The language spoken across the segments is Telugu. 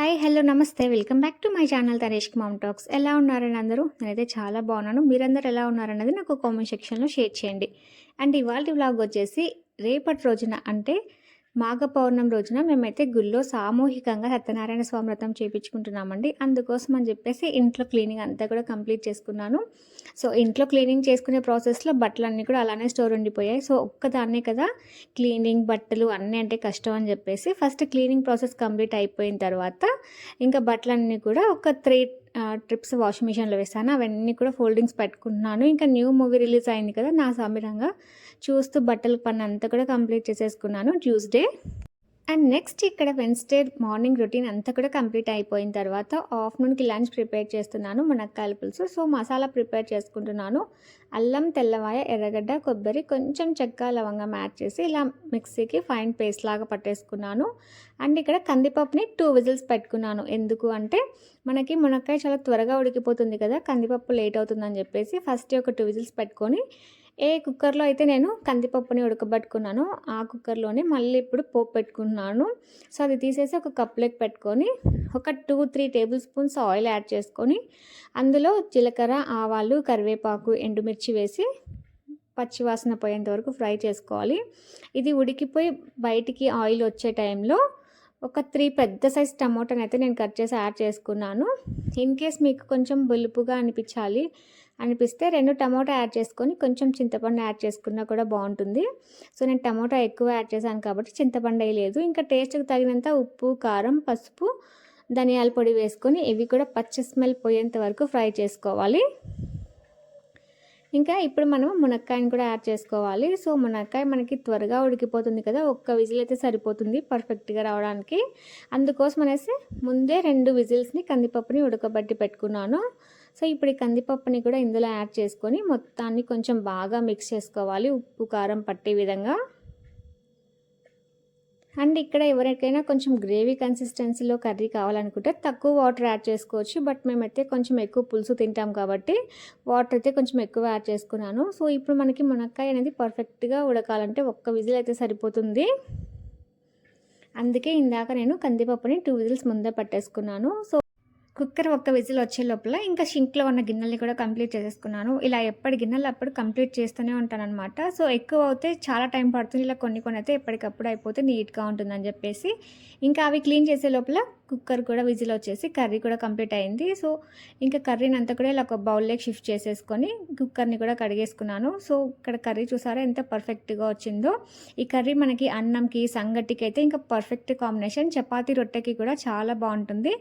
Hi hello namaste. Welcome back to my channel Taresh mom talks. ఎలా ఉన్నారని అందరూ? నేనైతే చాలా బాగున్నాను. మీరందరూ ఎలా ఉన్నారన్నది నాకు కామెంట్ సెక్షన్లో షేర్ చేయండి. అండ్ ఇవాళ వ్లాగ్ వచ్చేసి రేపటి రోజున అంటే మాఘ పౌర్ణమి రోజున మేమైతే గుళ్ళో సామూహికంగా సత్యనారాయణ స్వామి వ్రతం చేయించుకుంటున్నామండి అందుకోసం అని చెప్పేసి ఇంట్లో క్లీనింగ్ అంతా కూడా కంప్లీట్ చేసుకున్నాను. సో ఇంట్లో క్లీనింగ్ చేసుకునే ప్రాసెస్లో బట్టలన్నీ కూడా అలానే స్టోర్ ఉండిపోయాయి. సో ఒక్కదాన్నే కదా క్లీనింగ్ బట్టలు అన్నీ అంటే కష్టం అని చెప్పేసి ఫస్ట్ క్లీనింగ్ ప్రాసెస్ కంప్లీట్ అయిపోయిన తర్వాత ఇంకా బట్టలన్నీ కూడా ఒక త్రీ ట్రిప్స్ వాషింగ్ మిషన్లో వేస్తాను అవన్నీ కూడా ఫోల్డింగ్స్ పెట్టుకుంటున్నాను. ఇంకా న్యూ మూవీ రిలీజ్ అయింది కదా నా సమీరంగా చూస్తూ బట్టల పని అంతా కూడా కంప్లీట్ చేసేసుకున్నాను. ట్యూస్డే. అండ్ నెక్స్ట్ ఇక్కడ వెన్స్డే మార్నింగ్ రొటీన్ అంతా కూడా కంప్లీట్ అయిపోయిన తర్వాత ఆఫ్టర్నూన్కి లంచ్ ప్రిపేర్ చేస్తున్నాను మునక్కాయల పులుసు. సో మసాలా ప్రిపేర్ చేసుకుంటున్నాను. అల్లం తెల్లవాయ ఎర్రగడ్డ కొబ్బరి కొంచెం చెక్క లవంగం యాడ్ చేసి ఇలా మిక్సీకి ఫైన్ పేస్ట్ లాగా పట్టేసుకున్నాను. అండ్ ఇక్కడ కందిపప్పుని టూ విజిల్స్ పెట్టుకున్నాను. ఎందుకు అంటే మనకి మునక్కాయ చాలా త్వరగా ఉడికిపోతుంది కదా కందిపప్పు లేట్ అవుతుందని చెప్పేసి ఫస్ట్ ఒక టూ విజిల్స్ పెట్టుకొని ఏ కుక్కర్లో అయితే నేను కందిపప్పుని ఉడకబెట్టుకున్నాను ఆ కుక్కర్లోనే మళ్ళీ ఇప్పుడు పోపు పెట్టుకున్నాను సో అది తీసేసి ఒక కప్లోకి పెట్టుకొని ఒక two three tablespoons oil add చేసుకొని అందులో జీలకర్ర ఆవాలు కరివేపాకు ఎండుమిర్చి వేసి పచ్చివాసన పోయేంత వరకు ఫ్రై చేసుకోవాలి. ఇది ఉడికిపోయి బయటికి ఆయిల్ వచ్చే టైంలో ఒక త్రీ పెద్ద సైజ్ టమోటాని అయితే నేను కట్ చేసి యాడ్ చేసుకున్నాను. ఇన్ కేస్ మీకు కొంచెం బులుపుగా అనిపించాలి అనిపిస్తే రెండు టమోటా యాడ్ చేసుకొని కొంచెం చింతపండు యాడ్ చేసుకున్నా కూడా బాగుంటుంది. సో నేను టమోటా ఎక్కువ యాడ్ చేశాను కాబట్టి చింతపండు వేయలేదు ఇంకా టేస్ట్కి తగినంత ఉప్పు కారం పసుపు ధనియాల పొడి వేసుకొని ఇవి కూడా పచ్చి స్మెల్ పోయేంత వరకు ఫ్రై చేసుకోవాలి. ఇంకా ఇప్పుడు మనం మునక్కాయని కూడా యాడ్ చేసుకోవాలి. సో మునక్కాయ మనకి త్వరగా ఉడికిపోతుంది కదా ఒక్క విజిల్ అయితే సరిపోతుంది పర్ఫెక్ట్గా రావడానికి. అందుకోసం అనేసి ముందే రెండు విజిల్స్ని కందిపప్పుని ఉడకబట్టి పెట్టుకున్నాను. సో ఇప్పుడు ఈ కందిపప్పుని కూడా ఇందులో యాడ్ చేసుకొని మొత్తాన్ని కొంచెం బాగా మిక్స్ చేసుకోవాలి. ఉప్పు కారం పట్టే విధంగా. అండ్ ఇక్కడ ఎవరికైనా కొంచెం గ్రేవీ కన్సిస్టెన్సీలో కర్రీ కావాలనుకుంటే తక్కువ వాటర్ యాడ్ చేసుకోవచ్చు. బట్ మేమైతే కొంచెం ఎక్కువ పులుసు తింటాం కాబట్టి వాటర్ అయితే కొంచెం ఎక్కువ యాడ్ చేసుకున్నాను. సో ఇప్పుడు మనకి మునక్కాయ అనేది పర్ఫెక్ట్గా ఉడకాలంటే ఒక్క విజిల్ అయితే సరిపోతుంది. అందుకే ఇందాక నేను కందిపప్పుని టూ విజిల్స్ ముందే పట్టేసుకున్నాను. సో కుక్కర్ ఒక్క విజిల్ వచ్చే లోపల ఇంకా షింక్లో ఉన్న గిన్నెల్ని కూడా కంప్లీట్ చేసేసుకున్నాను. ఇలా ఎప్పటి గిన్నెలు అప్పుడు కంప్లీట్ చేస్తూనే ఉంటాను అనమాట సో ఎక్కువ అయితే చాలా టైం పడుతుంది. ఇలా కొన్ని కొన్ని అయితే ఎప్పటికప్పుడు అయిపోతే నీట్గా ఉంటుందని చెప్పేసి ఇంకా అవి క్లీన్ చేసే లోపల కుక్కర్ కూడా విజిల్ వచ్చేసి కర్రీ కూడా కంప్లీట్ అయింది. సో ఇంకా కర్రీని అంతా కూడా ఇలా ఒక బౌల్లోకి షిఫ్ట్ చేసేసుకొని కుక్కర్ని కూడా కడిగేసుకున్నాను. సో ఇక్కడ కర్రీ చూసారా ఎంత పర్ఫెక్ట్గా వచ్చిందో. ఈ కర్రీ మనకి అన్నంకి సంగటికి అయితే ఇంకా పర్ఫెక్ట్ కాంబినేషన్. చపాతీ రొట్టెకి కూడా చాలా బాగుంటుంది.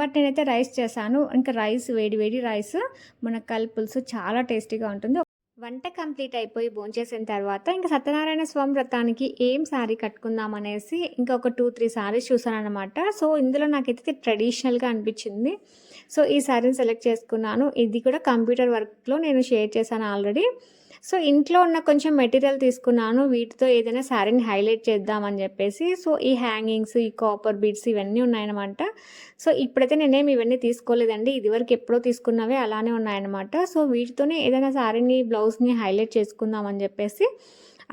బట్ నేనైతే రైస్ చేశాను. ఇంకా రైస్ వేడి వేడి రైస్ మునక్కాయల పులుసు చాలా టేస్టీగా ఉంటుంది. వంట కంప్లీట్ అయిపోయి భోంచేసిన తర్వాత ఇంకా సత్యనారాయణ స్వామి వ్రతానికి ఏం శారీ కట్టుకుందాం అనేసి ఇంకా ఒక టూ త్రీ శారీస్ చూసాను అనమాట సో ఇందులో నాకైతే ట్రెడిషనల్గా అనిపించింది. సో ఈ శారీని సెలెక్ట్ చేసుకున్నాను. ఇది కూడా కంప్యూటర్ వర్క్లో నేను షేర్ చేశాను ఆల్రెడీ సో ఇంట్లో ఉన్న కొంచెం మెటీరియల్ తీసుకున్నాను. వీటితో ఏదైనా శారీని హైలైట్ చేద్దామని చెప్పేసి సో ఈ హ్యాంగింగ్స్ ఈ కాపర్ బీడ్స్ ఇవన్నీ ఉన్నాయన్నమాట. సో ఇప్పుడైతే నేనేమి ఇవన్నీ తీసుకోలేదండి. ఇదివరకు ఎప్పుడో తీసుకున్నవే అలానే ఉన్నాయన్నమాట. సో వీటితోనే ఏదైనా శారీని బ్లౌజ్ని హైలైట్ చేసుకుందామని చెప్పేసి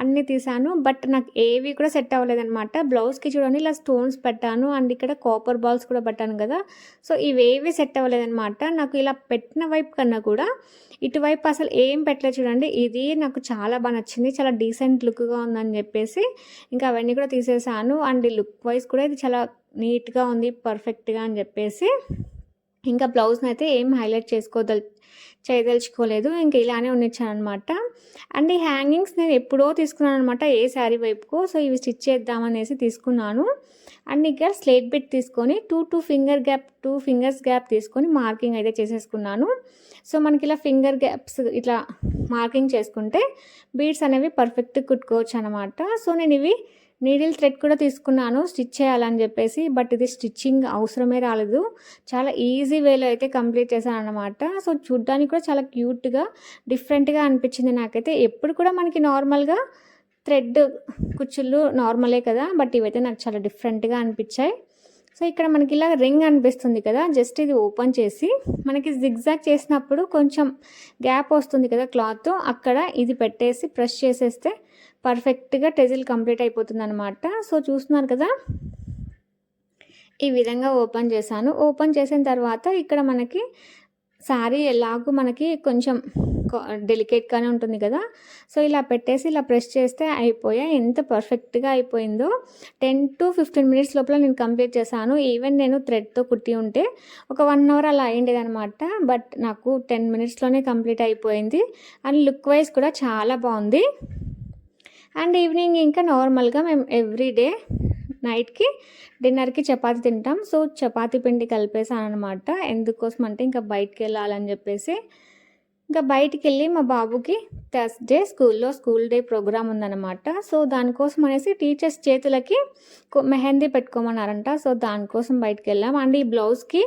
అన్నీ తీసాను బట్ నాకు ఏవి కూడా సెట్ అవ్వలేదనమాట బ్లౌజ్కి చూడండి ఇలా స్టోన్స్ పెట్టాను. అండ్ ఇక్కడ కాపర్ బాల్స్ కూడా పెట్టాను కదా. సో ఇవేవి సెట్ అవ్వలేదనమాట నాకు ఇలా పెట్టిన వైపు కన్నా కూడా ఇటువైపు అసలు ఏం పెట్టలేదు చూడండి. ఇది నాకు చాలా బాగా నచ్చింది. చాలా డీసెంట్ లుక్గా ఉందని చెప్పేసి ఇంకా అవన్నీ కూడా తీసేసాను. అండ్ లుక్ వైజ్ కూడా ఇది చాలా నీట్గా ఉంది పర్ఫెక్ట్గా అని చెప్పేసి. ఇంకా బ్లౌజ్ని అయితే ఏం హైలైట్ చేసుకోదల్ చేయదలుచుకోలేదు. ఇంకా ఇలానే ఉన్నిచ్చాను అనమాట అండ్ ఈ హ్యాంగింగ్స్ నేను ఎప్పుడో తీసుకున్నాను అనమాట ఏ శారీ వైపుకో. సో ఇవి స్టిచ్ చేద్దామనేసి తీసుకున్నాను. అండ్ ఇక్కడ స్లేట్ బిట్ తీసుకొని two two finger gap two fingers gap తీసుకొని మార్కింగ్ అయితే చేసేసుకున్నాను. సో మనకి ఇలా ఫింగర్ గ్యాప్స్ ఇట్లా మార్కింగ్ చేసుకుంటే బీడ్స్ అనేవి పర్ఫెక్ట్ కుట్టుకోవచ్చు అనమాట సో నేను ఇవి నీడిల్ థ్రెడ్ కూడా తీసుకున్నాను స్టిచ్ చేయాలని చెప్పేసి బట్ ఇది స్టిచ్చింగ్ అవసరమే రాలేదు. చాలా ఈజీ వేలో అయితే కంప్లీట్ చేశాను అనమాట సో చూడ్డానికి కూడా చాలా క్యూట్గా డిఫరెంట్గా అనిపించింది నాకైతే. ఎప్పుడు కూడా మనకి నార్మల్గా థ్రెడ్ కుచ్చుళ్ళు నార్మలే కదా బట్ ఇవైతే నాకు చాలా డిఫరెంట్గా అనిపించాయి. సో ఇక్కడ మనకి ఇలా రింగ్ అనిపిస్తుంది కదా జస్ట్ ఇది ఓపెన్ చేసి మనకి జిగ్జాగ్ చేసినప్పుడు కొంచెం గ్యాప్ వస్తుంది కదా క్లాత్ అక్కడ ఇది పెట్టేసి ప్రెస్ చేసేస్తే పర్ఫెక్ట్గా టెజిల్ కంప్లీట్ అయిపోతుంది అనమాట సో చూస్తున్నారు కదా? ఈ విధంగా ఓపెన్ చేశాను. ఓపెన్ చేసిన తర్వాత ఇక్కడ మనకి శారీ ఎలాగో మనకి కొంచెం డెలికేట్గానే ఉంటుంది కదా? సో ఇలా పెట్టేసి ఇలా ప్రెస్ చేస్తే అయిపోయా? ఎంత పర్ఫెక్ట్గా అయిపోయిందో. టెన్ టు ఫిఫ్టీన్ మినిట్స్ లోపల నేను కంప్లీట్ చేశాను. ఈవెన్ నేను థ్రెడ్తో కుట్టి ఉంటే ఒక వన్ అవర్ అలా అయ్యిండేది అనమాట బట్ నాకు టెన్ మినిట్స్లోనే కంప్లీట్ అయిపోయింది. అండ్ లుక్ వైజ్ కూడా చాలా బాగుంది. అండ్ ఈవినింగ్ ఇంకా నార్మల్గా మేము ఎవ్రీ డే నైట్కి డిన్నర్కి చపాతి తింటాం. సో చపాతీ పిండి కలిపేసాను అనమాట ఎందుకోసం అంటే ఇంకా బయటికి వెళ్ళాలని చెప్పేసి ఇంకా బయటికి వెళ్ళి మా బాబుకి థర్స్డే స్కూల్లో స్కూల్ డే ప్రోగ్రామ్ ఉందన్నమాట. సో దానికోసం అనేసి టీచర్స్ చేతులకి మెహందీ పెట్టుకోమన్నారంట. సో దానికోసం బయటికి వెళ్ళాం అండ్ ఈ బ్లౌజ్కి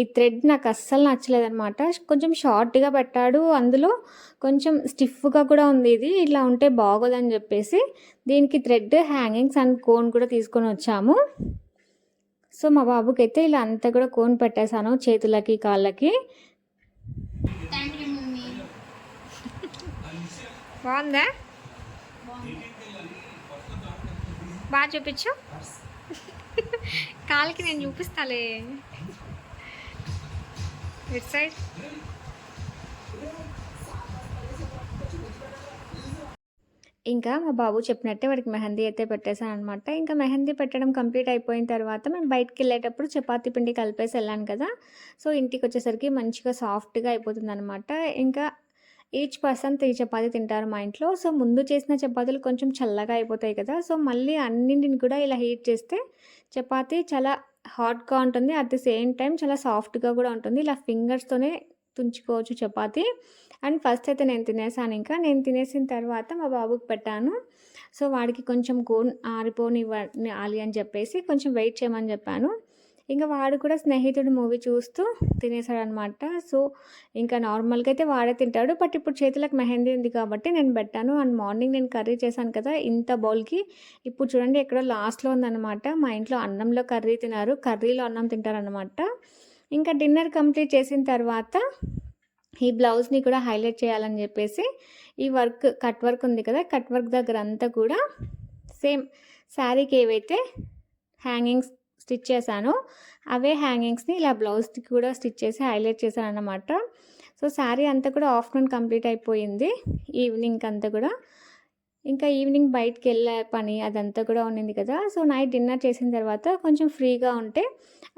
ఈ థ్రెడ్ నాకు అస్సలు నచ్చలేదన్నమాట. కొంచెం షార్ట్గా పెట్టాడు. అందులో కొంచెం స్టిఫ్గా కూడా ఉంది ఇది. ఇట్లా ఉంటే బాగోదని చెప్పేసి దీనికి థ్రెడ్ హ్యాంగింగ్స్ అండ్ కోన్ కూడా తీసుకొని వచ్చాము. సో మా బాబుకి అయితే ఇలా అంతా కూడా కోన్ పెట్టేశాను చేతులకి కాళ్ళకి థ్యాంక్ యూ మమ్మీ బాగుందా? బాగా చూపించు. కాల్కి నేను చూపిస్తాలే. It side. ఇంకా మా బాబు చెప్పినట్టే వాడికి మెహందీ అయితే పెట్టేశాను అనమాట ఇంకా మెహందీ పెట్టడం కంప్లీట్ అయిపోయిన తర్వాత మేము బయటికి వెళ్ళేటప్పుడు చపాతీ పిండి కలిపేసి వెళ్ళాను కదా. సో ఇంటికి వచ్చేసరికి మంచిగా సాఫ్ట్గా అయిపోతుంది అనమాట ఇంకా ఈచ్ పర్సన్ త్రీ చపాతి తింటారు మా ఇంట్లో. సో ముందు చేసిన చపాతీలు కొంచెం చల్లగా అయిపోతాయి కదా. సో మళ్ళీ అన్నింటిని కూడా ఇలా హీట్ చేస్తే చపాతీ చాలా హాట్గా ఉంటుంది. అట్ ది సేమ్ టైం చాలా సాఫ్ట్గా కూడా ఉంటుంది. ఇలా ఫింగర్స్తోనే తుంచుకోవచ్చు చపాతీ. అండ్ ఫస్ట్ అయితే నేను తినేసాను ఇంకా. నేను తినేసిన తర్వాత మా బాబుకి పెట్టాను. సో వాడికి కొంచెం గోన్ ఆరిపోనివ్వాలి అని చెప్పేసి కొంచెం వెయిట్ చేయమని చెప్పాను. ఇంకా వాడు కూడా స్నేహితుడు మూవీ చూస్తూ తినేసాడు అనమాట సో ఇంకా నార్మల్గా అయితే వాడే తింటాడు. బట్ ఇప్పుడు చేతులకు మెహందీ ఉంది కాబట్టి నేను పెట్టాను. అండ్ మార్నింగ్ నేను కర్రీ చేశాను కదా ఇంత బౌల్కి. ఇప్పుడు చూడండి ఎక్కడో లాస్ట్లో ఉందన్నమాట. మా ఇంట్లో అన్నంలో కర్రీ తినారు కర్రీలో అన్నం తింటారనమాట ఇంకా డిన్నర్ కంప్లీట్ చేసిన తర్వాత ఈ బ్లౌజ్ని కూడా హైలైట్ చేయాలని చెప్పేసి ఈ వర్క్ కట్ వర్క్ ఉంది కదా కట్ వర్క్ దగ్గర అంతా కూడా సేమ్ శారీకి ఏవైతే హ్యాంగింగ్స్ స్టిచ్ చేశాను. అవే హ్యాంగింగ్స్ని ఇలా బ్లౌజ్కి కూడా స్టిచ్ చేసి హైలైట్ చేశాను అన్నమాట సో శారీ అంతా కూడా ఆఫ్టర్నూన్ కంప్లీట్ అయిపోయింది. ఈవినింగ్ అంతా కూడా. ఇంకా ఈవినింగ్ బయటకు వెళ్ళే పని అదంతా కూడా ఉండింది కదా. సో నైట్ డిన్నర్ చేసిన తర్వాత కొంచెం ఫ్రీగా ఉంటే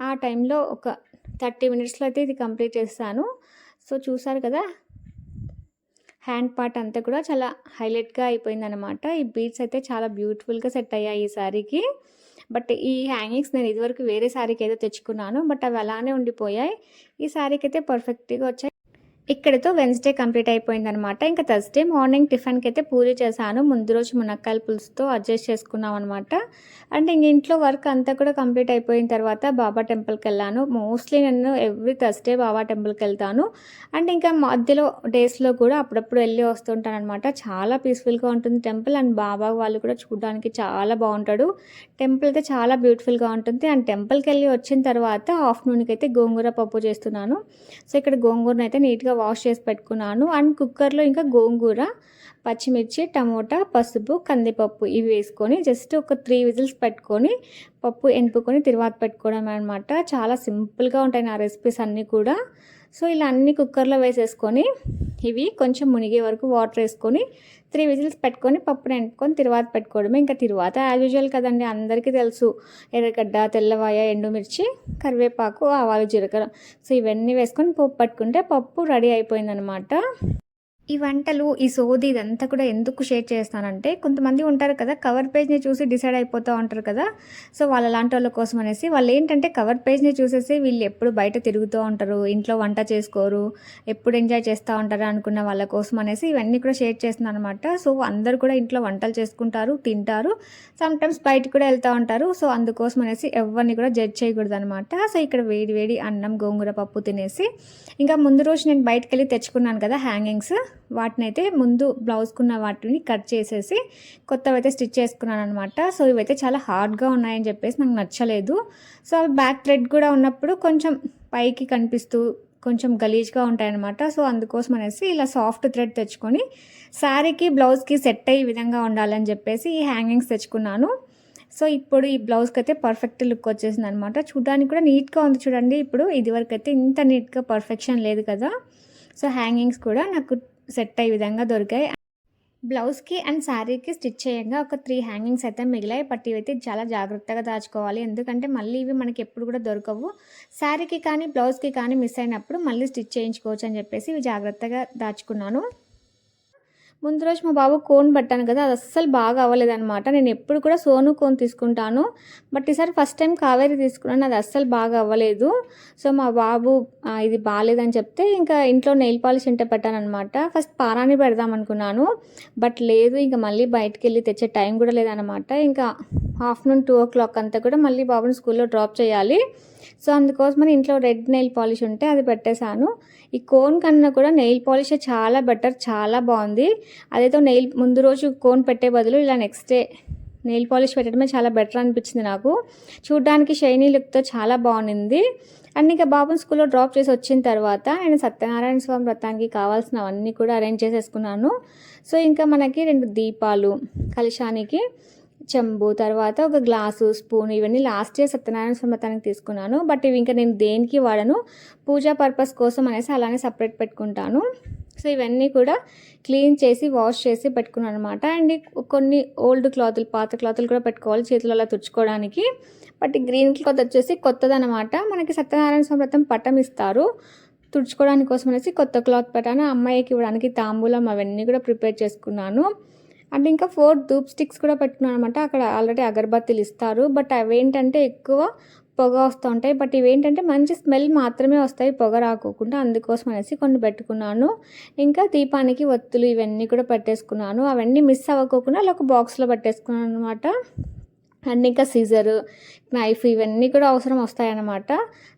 ఆ టైంలో ఒక థర్టీ మినిట్స్లో అయితే ఇది కంప్లీట్ చేస్తాను. సో చూసారు కదా? హ్యాండ్ పార్ట్ అంతా కూడా చాలా హైలైట్గా అయిపోయింది అనమాట ఈ బీట్స్ అయితే చాలా బ్యూటిఫుల్గా సెట్ అయ్యాయి ఈ శారీకి. బట్ ఈ హ్యాంగింగ్స్ నేను ఇదివరకు వేరే శారీకి ఏదో తెచ్చుకున్నాను బట్ అవి అలానే ఉండిపోయాయి. ఈ శారీకి అయితే పర్ఫెక్ట్గా వచ్చాయి. ఇక్కడతో వెన్స్డే కంప్లీట్ అయిపోయిందనమాట. ఇంకా థర్స్డే మార్నింగ్ టిఫిన్కి అయితే పూరి చేశాను. ముందు రోజు మునక్కాయల పులుసుతో అడ్జస్ట్ చేసుకున్నాం అనమాట. అండ్ ఇంక ఇంట్లో వర్క్ అంతా కూడా కంప్లీట్ అయిపోయిన తర్వాత బాబా టెంపుల్కి వెళ్ళాను. మోస్ట్లీ నేను ఎవ్రీ థర్స్డే బాబా టెంపుల్కి వెళ్తాను. అండ్ ఇంకా మధ్యలో డేస్లో కూడా అప్పుడప్పుడు వెళ్ళి వస్తుంటాను అనమాట చాలా పీస్ఫుల్గా ఉంటుంది టెంపుల్. అండ్ బాబా వాళ్ళు కూడా చూడడానికి చాలా బాగుంటాడు. టెంపుల్ అయితే చాలా బ్యూటిఫుల్గా ఉంటుంది. అండ్ టెంపుల్కి వెళ్ళి వచ్చిన తర్వాత ఆఫ్టర్నూన్కి అయితే గోంగూర పప్పు చేస్తున్నాను. సో ఇక్కడ గోంగూరను అయితే నీట్గా వాష్ చేసి పెట్టుకున్నాను. అండ్ కుక్కర్లో ఇంకా గోంగూర పచ్చిమిర్చి టమోటా పసుపు కందిపప్పు ఇవి వేసుకొని జస్ట్ ఒక త్రీ విజిల్స్ పెట్టుకొని పప్పు ఎనుపుకొని తిరువాత పెట్టుకోవడం అనమాట చాలా సింపుల్గా ఉంటాయి నా రెసిపీస్ అన్నీ కూడా. సో ఇలా అన్ని కుక్కర్లో వేసేసుకొని ఇవి కొంచెం మునిగే వరకు వాటర్ వేసుకొని త్రీ విజిల్స్ పెట్టుకొని పప్పుని ఎంపుకొని తిరువాత పెట్టుకోవడమే. ఇంకా తిరువాత యాజ్ యూజువల్ కదండి అందరికీ తెలుసు. ఎర్రగడ్డ తెల్లవాయ ఎండుమిర్చి కరివేపాకు ఆవాలు జీలకర్ర. సో ఇవన్నీ వేసుకొని పప్పు పట్టుకుంటే పప్పు రెడీ అయిపోయిందనమాట. ఈ వంటలు ఈ సోది ఇదంతా కూడా ఎందుకు షేర్ చేస్తానంటే కొంతమంది ఉంటారు కదా కవర్ పేజ్ని చూసి డిసైడ్ అయిపోతూ ఉంటారు కదా. సో వాళ్ళ లాంటి వాళ్ళ కోసం అనేసి వాళ్ళు ఏంటంటే కవర్ పేజ్ని చూసేసి వీళ్ళు ఎప్పుడు బయట తిరుగుతూ ఉంటారు ఇంట్లో వంట చేసుకోరు ఎప్పుడు ఎంజాయ్ చేస్తూ ఉంటారు అనుకున్న వాళ్ళ కోసం అనేసి ఇవన్నీ కూడా షేర్ చేస్తున్నాను అనమాట సో అందరు కూడా ఇంట్లో వంటలు చేసుకుంటారు తింటారు సమ్ టైమ్స్ బయటకు కూడా వెళ్తూ ఉంటారు. సో అందుకోసం అనేసి ఎవరిని కూడా జడ్జ్ చేయకూడదు అనమాట సో ఇక్కడ వేడి వేడి అన్నం గోంగూర పప్పు తినేసి ఇంకా ముందు రోజు నేను బయటకు వెళ్ళి తెచ్చుకున్నాను కదా హ్యాంగింగ్స్ వాటిని అయితే ముందు బ్లౌజ్కున్న వాటిని కట్ చేసేసి కొత్తవి అయితే స్టిచ్ చేసుకున్నాను అనమాట సో ఇవైతే చాలా హార్డ్గా ఉన్నాయని చెప్పేసి నాకు నచ్చలేదు. సో అవి బ్యాక్ థ్రెడ్ కూడా ఉన్నప్పుడు కొంచెం పైకి కనిపిస్తూ కొంచెం గలీజ్గా ఉంటాయన్నమాట. సో అందుకోసం అనేసి ఇలా సాఫ్ట్ థ్రెడ్ తెచ్చుకొని శారీకి బ్లౌజ్కి సెట్ అయ్యే విధంగా ఉండాలని చెప్పేసి ఈ హ్యాంగింగ్స్ తెచ్చుకున్నాను. సో ఇప్పుడు ఈ బ్లౌజ్కి అయితే పర్ఫెక్ట్ లుక్ వచ్చేసింది అనమాట చూడడానికి కూడా నీట్గా ఉంది చూడండి. ఇప్పుడు ఇదివరకు అయితే ఇంత నీట్గా పర్ఫెక్షన్ లేదు కదా. సో హ్యాంగింగ్స్ కూడా నాకు సెట్ అయ్యే విధంగా దొరికాయి. బ్లౌజ్కి అండ్ శారీకి స్టిచ్ చేయంగా ఒక త్రీ హ్యాంగింగ్స్ అయితే మిగిలాయి. బట్ ఇవైతే చాలా జాగ్రత్తగా దాచుకోవాలి. ఎందుకంటే మళ్ళీ ఇవి మనకి ఎప్పుడు కూడా దొరకవు. శారీకి కానీ బ్లౌజ్కి కానీ మిస్ అయినప్పుడు మళ్ళీ స్టిచ్ చేయించుకోవచ్చు అని చెప్పేసి ఇవి జాగ్రత్తగా దాచుకున్నాను. ముందు రోజు మా బాబు కోన్ పట్టాను కదా అది అస్సలు బాగా అవ్వలేదన్నమాట. నేను ఎప్పుడు కూడా సోను కోన్ తీసుకుంటాను. బట్ ఈసారి ఫస్ట్ టైం కావేరి తీసుకున్నాను అది అస్సలు బాగా అవ్వలేదు. సో మా బాబు ఇది బాగాలేదని చెప్తే ఇంకా ఇంట్లో నెయిల్ పాలిష్ ఉంటే పెట్టాను అనమాట ఫస్ట్ పారాని పెడదాం అనుకున్నాను బట్ లేదు ఇంకా మళ్ళీ బయటకు వెళ్ళి తెచ్చే టైం కూడా లేదనమాట ఇంకా ఆఫ్టర్నూన్ టూ ఓ క్లాక్ అంతా కూడా మళ్ళీ బాబుని స్కూల్లో డ్రాప్ చేయాలి. సో అందుకోసమని ఇంట్లో రెడ్ నెయిల్ పాలిష్ ఉంటే అది పెట్టేశాను. ఈ కోన్ కన్నా కూడా నెయిల్ పాలిష్ చాలా బెటర్ చాలా బాగుంది. అదేదో నెయిల్ ముందు రోజు కోన్ పెట్టే బదులు ఇలా నెక్స్ట్ డే నెయిల్ పాలిష్ పెట్టడమే చాలా బెటర్ అనిపించింది నాకు. చూడ్డానికి షైనీ లుక్తో చాలా బాగుంది. అండ్ ఇంకా బాబుని స్కూల్లో డ్రాప్ చేసి వచ్చిన తర్వాత నేను సత్యనారాయణ స్వామి వ్రతానికి కావాల్సినవన్నీ కూడా అరేంజ్ చేసేసుకున్నాను. సో ఇంకా మనకి రెండు దీపాలు కలశానికి చెంబు తర్వాత ఒక గ్లాసు స్పూన్ ఇవన్నీ లాస్ట్ ఇయర్ సత్యనారాయణ స్వామి వ్రతానికి తీసుకున్నాను. బట్ ఇవి ఇంకా నేను దేనికి వాడను? పూజా పర్పస్ కోసం అనేసి అలానే సపరేట్ పెట్టుకుంటాను. సో ఇవన్నీ కూడా క్లీన్ చేసి వాష్ చేసి పెట్టుకున్నాను అనమాట అండ్ కొన్ని ఓల్డ్ క్లాతులు పాత క్లాతులు కూడా పెట్టుకోవాలి చేతులు అలా తుడుచుకోవడానికి. బట్ గ్రీన్ క్లాత్ వచ్చేసి కొత్తదనమాట మనకి సత్యనారాయణ స్వామి వ్రతం పట్టం ఇస్తారు. తుడుచుకోవడానికి కోసం అనేసి కొత్త క్లాత్ పెట్టాను అమ్మాయికి ఇవ్వడానికి తాంబూలం అవన్నీ కూడా ప్రిపేర్ చేసుకున్నాను. అండ్ ఇంకా ఫోర్ ధూప్ స్టిక్స్ కూడా పెట్టుకున్నాను అనమాట అక్కడ ఆల్రెడీ అగరబత్తీలు ఇస్తారు. బట్ అవేంటంటే ఎక్కువ పొగ వస్తూ ఉంటాయి. బట్ ఇవేంటంటే మంచి స్మెల్ మాత్రమే వస్తాయి పొగ రాకోకుండా. అందుకోసం అనేసి కొన్ని పెట్టుకున్నాను. ఇంకా దీపానికి ఒత్తులు ఇవన్నీ కూడా పెట్టేసుకున్నాను. అవన్నీ మిస్ అవ్వకోకుండా అలా ఒక బాక్స్లో పెట్టేసుకున్నాను అనమాట అండ్ ఇంకా సీజరు నైఫ్ ఇవన్నీ కూడా అవసరం వస్తాయన్నమాట.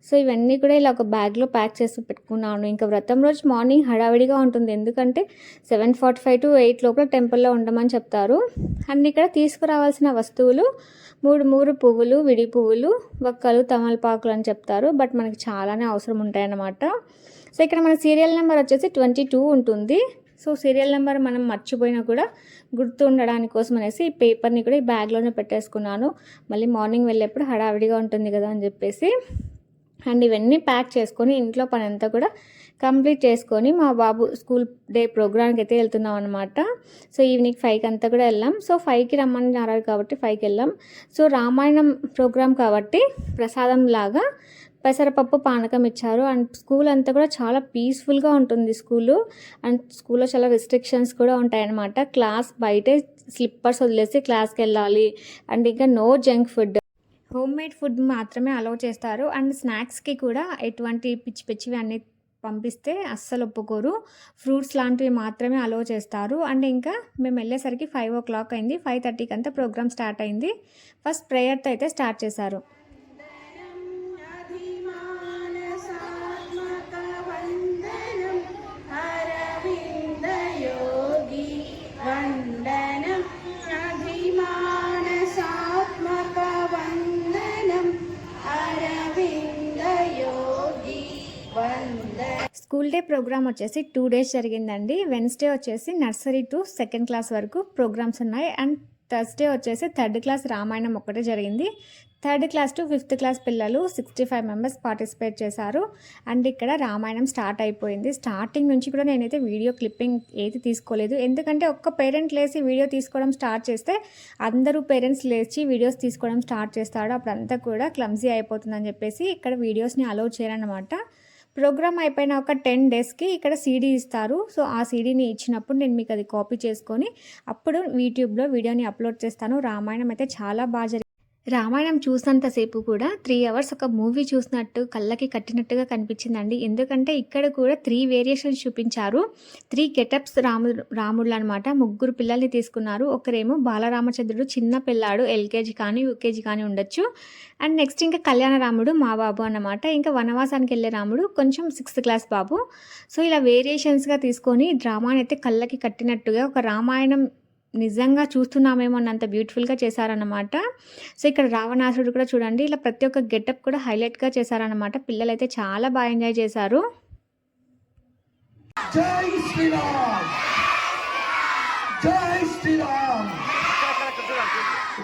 సో ఇవన్నీ కూడా ఇలా ఒక బ్యాగ్లో ప్యాక్ చేసి పెట్టుకున్నాను. ఇంకా వ్రతం రోజు మార్నింగ్ హడావిడిగా ఉంటుంది. ఎందుకంటే seven forty five to eight లోపల టెంపుల్లో ఉండమని చెప్తారు. అండ్ ఇక్కడ తీసుకురావాల్సిన వస్తువులు మూడు మూడు పువ్వులు విడి పువ్వులు వక్కలు తమలపాకులు అని చెప్తారు. బట్ మనకి చాలానే అవసరం ఉంటాయన్నమాట. సో ఇక్కడ మన సీరియల్ నెంబర్ వచ్చేసి ట్వంటీ టూ ఉంటుంది. సో సీరియల్ నెంబర్ మనం మర్చిపోయినా కూడా గుర్తు ఉండడానికి కోసం అనేసి ఈ పేపర్ని కూడా ఈ బ్యాగ్లోనే పెట్టేసుకున్నాను. మళ్ళీ మార్నింగ్ వెళ్ళేప్పుడు హడావిడిగా ఉంటుంది కదా అని చెప్పేసి. అండ్ ఇవన్నీ ప్యాక్ చేసుకొని ఇంట్లో పని అంతా కూడా కంప్లీట్ చేసుకొని మా బాబు స్కూల్ డే ప్రోగ్రామ్కి అయితే వెళ్తున్నాం అనమాట సో ఈవినింగ్ ఫైవ్కి అంతా కూడా వెళ్ళాం. సో ఫైవ్కి రమ్మని రమ్మన్నారు కాబట్టి ఫైవ్కి వెళ్ళాం. సో రామాయణం ప్రోగ్రామ్ కాబట్టి ప్రసాదం లాగా పెసరపప్పు పానకం ఇచ్చారు. అండ్ స్కూల్ అంతా కూడా చాలా పీస్ఫుల్గా ఉంటుంది స్కూలు. అండ్ స్కూల్లో చాలా రిస్ట్రిక్షన్స్ కూడా ఉంటాయన్నమాట. క్లాస్ బయటే స్లిప్పర్స్ వదిలేసి క్లాస్కి వెళ్ళాలి. అండ్ ఇంకా no junk food homemade food మాత్రమే అలౌ చేస్తారు. అండ్ స్నాక్స్కి కూడా ఎటువంటి పిచ్చి పిచ్చివి అన్నీ పంపిస్తే అస్సలు ఒప్పుకోరు. ఫ్రూట్స్ లాంటివి మాత్రమే అలో చేస్తారు. అండ్ ఇంకా మేము వెళ్ళేసరికి ఫైవ్ ఓ క్లాక్ అయింది. ఫైవ్ థర్టీకి అంతా ప్రోగ్రామ్ స్టార్ట్ అయింది. ఫస్ట్ ప్రేయర్తో అయితే స్టార్ట్ చేశారు. ప్రోగ్రామ్ వచ్చేసి టూ డేస్ జరిగిందండి. వెన్స్డే వచ్చేసి నర్సరీ టు సెకండ్ క్లాస్ వరకు ప్రోగ్రామ్స్ ఉన్నాయి. అండ్ థర్స్డే వచ్చేసి థర్డ్ క్లాస్ రామాయణం ఒక్కటే జరిగింది. Third class to fifth class పిల్లలు సిక్స్టీ ఫైవ్ మెంబర్స్ పార్టిసిపేట్ చేశారు. అండ్ ఇక్కడ రామాయణం స్టార్ట్ అయిపోయింది. స్టార్టింగ్ నుంచి కూడా నేనైతే వీడియో క్లిప్పింగ్ ఏది తీసుకోలేదు. ఎందుకంటే ఒక్క పేరెంట్ లేచి వీడియో తీసుకోవడం స్టార్ట్ చేస్తే అందరూ పేరెంట్స్ లేచి వీడియోస్ తీసుకోవడం స్టార్ట్ చేస్తాడు. అప్పుడంతా కూడా క్లమ్జీ అయిపోతుందని చెప్పేసి ఇక్కడ వీడియోస్ని అలౌ చేయరన్నమాట. ప్రోగ్రామ్ అయిపోయిన ఒక టెన్ డేస్కి ఇక్కడ సీడీ ఇస్తారు. సో ఆ సీడీని ఇచ్చినప్పుడు నేను మీకు అది కాపీ చేసుకొని అప్పుడు యూట్యూబ్లో వీడియోని అప్లోడ్ చేస్తాను. రామాయణం అయితే చాలా బాగా జరిగింది. రామాయణం చూసినంతసేపు కూడా త్రీ అవర్స్ ఒక మూవీ చూసినట్టు కళ్ళకి కట్టినట్టుగా కనిపించిందండి. ఎందుకంటే ఇక్కడ కూడా త్రీ వేరియేషన్స్ చూపించారు. త్రీ గెటప్స్ రాముడు రాముళ్ళు అనమాట ముగ్గురు పిల్లల్ని తీసుకున్నారు. ఒకరేమో బాలరామచంద్రుడు చిన్న పిల్లాడు ఎల్కేజీ కానీ యూకేజీ కానీ ఉండొచ్చు. అండ్ నెక్స్ట్ ఇంకా కళ్యాణ రాముడు మా బాబు అన్నమాట. ఇంకా వనవాసానికి వెళ్ళే రాముడు కొంచెం సిక్స్త్ క్లాస్ బాబు. సో ఇలా వేరియేషన్స్గా తీసుకొని డ్రామాని అయితే కళ్ళకి కట్టినట్టుగా ఒక రామాయణం నిజంగా చూస్తున్నామేమో అన్నంత బ్యూటిఫుల్గా చేశారన్నమాట. సో ఇక్కడ రావణాసుడు కూడా చూడండి ఇలా ప్రతి ఒక్క గెటప్ కూడా హైలైట్గా చేశారన్నమాట. పిల్లలైతే చాలా బాగా ఎంజాయ్ చేశారు. జై శ్రీరామ్! జై శ్రీరామ్!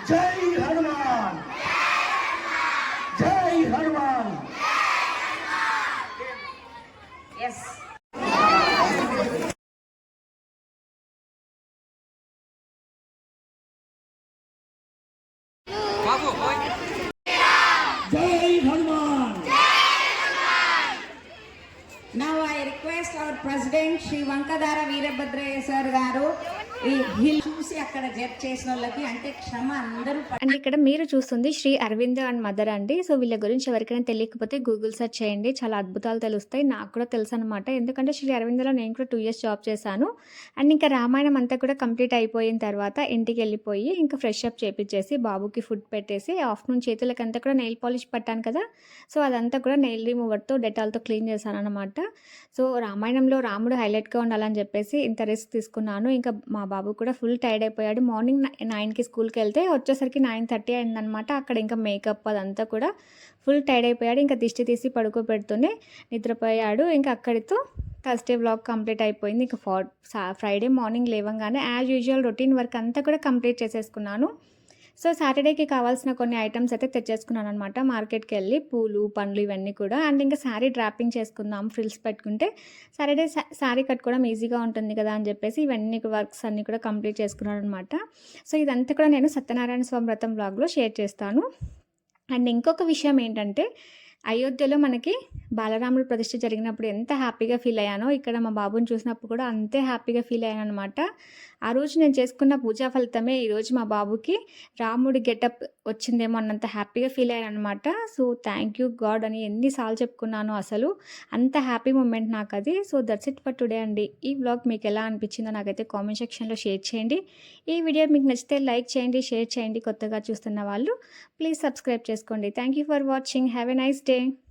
జై హనుమాన్! జై హనుమాన్! ఎస్ శ్రీ వంకదార వీరభద్రయ్య సార్ గారు ఈ హిల్ చూసి అక్కడ జడ్జ్ చేసిన వాళ్ళకి అంటే క్షమ అందరూ అండ్ ఇక్కడ మీరు చూస్తుంది శ్రీ అరవింద్ అండ్ మదర్ అండి. సో వీళ్ళ గురించి ఎవరికైనా తెలియకపోతే గూగుల్ సెర్చ్ చేయండి. చాలా అద్భుతాలు తెలుస్తాయి. నాకు కూడా తెలుసు అనమాట ఎందుకంటే శ్రీ అరవింద్లో నేను కూడా టూ ఇయర్స్ జాబ్ చేశాను. అండ్ ఇంకా రామాయణం అంతా కూడా కంప్లీట్ అయిపోయిన తర్వాత ఇంటికి వెళ్ళిపోయి ఇంకా ఫ్రెష్ అప్ చేపించేసి బాబుకి ఫుడ్ పెట్టేసి ఆఫ్టర్నూన్ చేతులకంతా కూడా నెయిల్ పాలిష్ పట్టాను కదా. సో అదంతా కూడా నెయిల్ రిమూవర్తో డెటాల్తో క్లీన్ చేశాను అనమాట సో రామాయణంలో రాముడు హైలైట్గా ఉండాలని చెప్పేసి ఇంత రిస్క్ తీసుకున్నాను. ఇంకా మా బాబు కూడా ఫుల్ టైర్డ్ అయిపోయాడు మార్నింగ్ నైన్కి స్కూల్కి వెళ్తే వచ్చేసరికి నైన్ థర్టీ అయిందనమాట అక్కడ ఇంకా మేకప్ అదంతా కూడా ఫుల్ టైర్డ్ అయిపోయాడు. ఇంకా దిష్టి తీసి పడుకోబెడుతూనే నిద్రపోయాడు. ఇంకా అక్కడితో థర్స్డే వ్లాగ్ కంప్లీట్ అయిపోయింది. ఇంకా ఫ్రైడే మార్నింగ్ లేవంగానే యాజ్ యూజువల్ రొటీన్ వర్క్ అంతా కూడా కంప్లీట్ చేసేసుకున్నాను. సో సాటర్డేకి కావాల్సిన కొన్ని ఐటమ్స్ అయితే తెచ్చేసుకున్నాను అనమాట మార్కెట్కి వెళ్ళి పూలు పండ్లు ఇవన్నీ కూడా. అండ్ ఇంకా శారీ డ్రాపింగ్ చేసుకుందాం ఫ్రిల్స్ పెట్టుకుంటే సాటర్డే శారీ కట్టుకోవడం ఈజీగా ఉంటుంది కదా అని చెప్పేసి ఇవన్నీ వర్క్స్ అన్నీ కూడా కంప్లీట్ చేసుకున్నాను అనమాట సో ఇదంతా కూడా నేను సత్యనారాయణ స్వామి వ్రతం బ్లాగ్లో షేర్ చేస్తాను. అండ్ ఇంకొక విషయం ఏంటంటే అయోధ్యలో మనకి బాలరాముడు ప్రతిష్ఠ జరిగినప్పుడు ఎంత హ్యాపీగా ఫీల్ అయ్యానో ఇక్కడ మా బాబుని చూసినప్పుడు కూడా అంతే హ్యాపీగా ఫీల్ అయ్యాను అనమాట ఆ రోజు నేను చేసుకున్న పూజా ఫలితమే ఈరోజు మా బాబుకి రాముడి గెటప్ వచ్చిందేమో అన్నంత హ్యాపీగా ఫీల్ అయ్యాను అనమాట సో థ్యాంక్ యూ గాడ్ అని ఎన్నిసార్లు చెప్పుకున్నాను అసలు అంత హ్యాపీ మూమెంట్ నాకు అది so that's it for today అండి. ఈ బ్లాగ్ మీకు ఎలా అనిపించిందో నాకైతే కామెంట్ సెక్షన్లో షేర్ చేయండి. ఈ వీడియో మీకు నచ్చితే లైక్ చేయండి షేర్ చేయండి కొత్తగా చూస్తున్న వాళ్ళు. ప్లీజ్ సబ్స్క్రైబ్ చేసుకోండి. Thank you for watching have a nice day day.